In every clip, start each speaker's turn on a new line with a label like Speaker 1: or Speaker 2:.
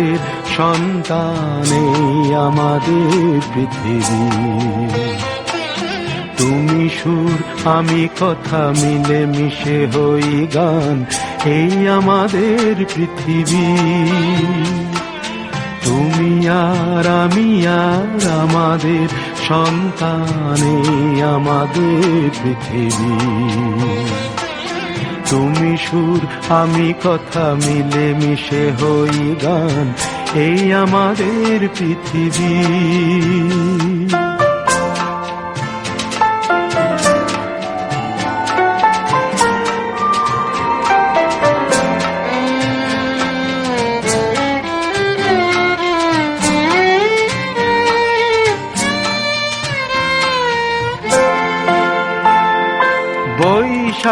Speaker 1: আমাদের সন্তানে, আমাদের পৃথিবী। তুমি সুর, আমি কথা মিলে মিশে হই গান, এই আমাদের পৃথিবী। তুমি আর আমি আর আমাদের সন্তানে, আমাদের পৃথিবী। তুমি সুর আমি কথা মিলে মিশে হই গান। এই আমাদের পৃথিবী।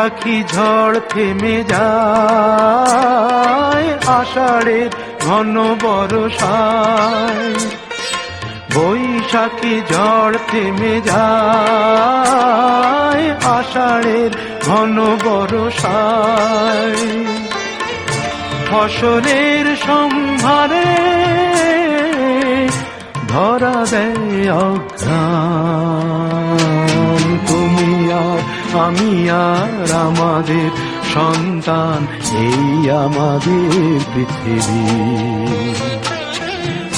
Speaker 1: বৈশাখী ঝড় থেমে যায়, আষাঢ়ের ঘন বরসায় বৈশাখী ঝড় থেমে যায়, আষাঢ়ের ঘন বরসায় ফসলের সম্ভারে ধরা দেয় অঘ্রাণ। আমি আর আমাদের সন্তান, এই আমাদের পৃথিবী।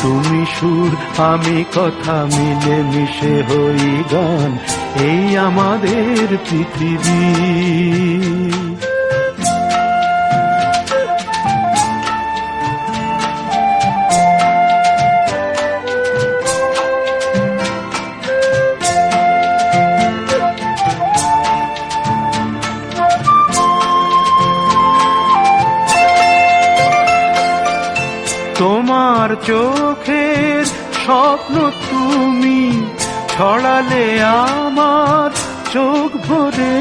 Speaker 1: তুমি সুর, আমি কথা মিলে মিশে হই গান, এই আমাদের পৃথিবী। তোমার চোখের স্বপ্ন তুমি ছড়ালে আমার চোখ ভরে,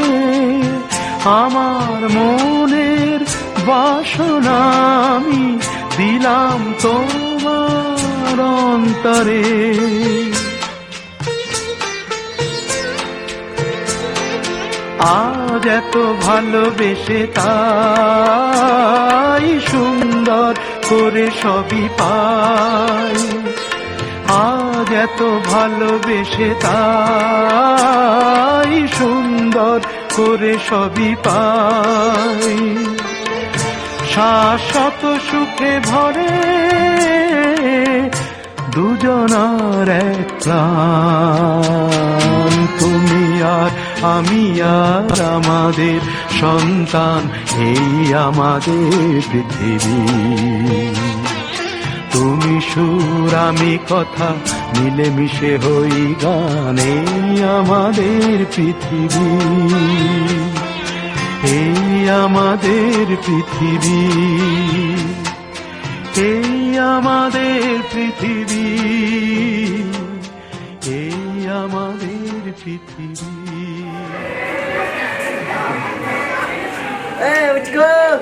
Speaker 1: আমার মনের বাসনা আমি দিলাম তোমার অন্তরে। আজ এত ভালোবেসে তাই সুন্দর করে সবই পাই। আজ এত ভালোবেসে তাই সুন্দর করে সবই পাই। শাশ্বত সুখে ভরে দুজনার এক প্রাণ। আমি আর আমাদের সন্তান, এই আমাদের পৃথিবী। তুমি সুর, আমি কথা, মিলেমিশে হই গান আমাদের পৃথিবী। এই আমাদের পৃথিবী। এই আমাদের পৃথিবী। এই আমাদের পৃথিবী।
Speaker 2: 哎我这个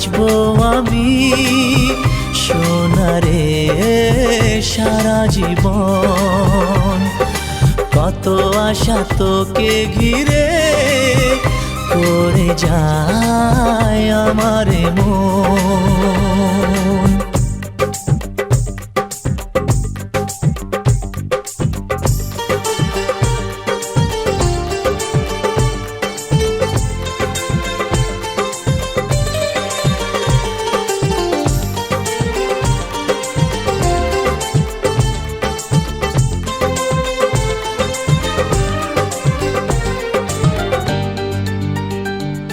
Speaker 2: বাঁচবো আমি। সোনারে সারা জীবন। কত আশা তোকে ঘিরে করে যায় আমার মন।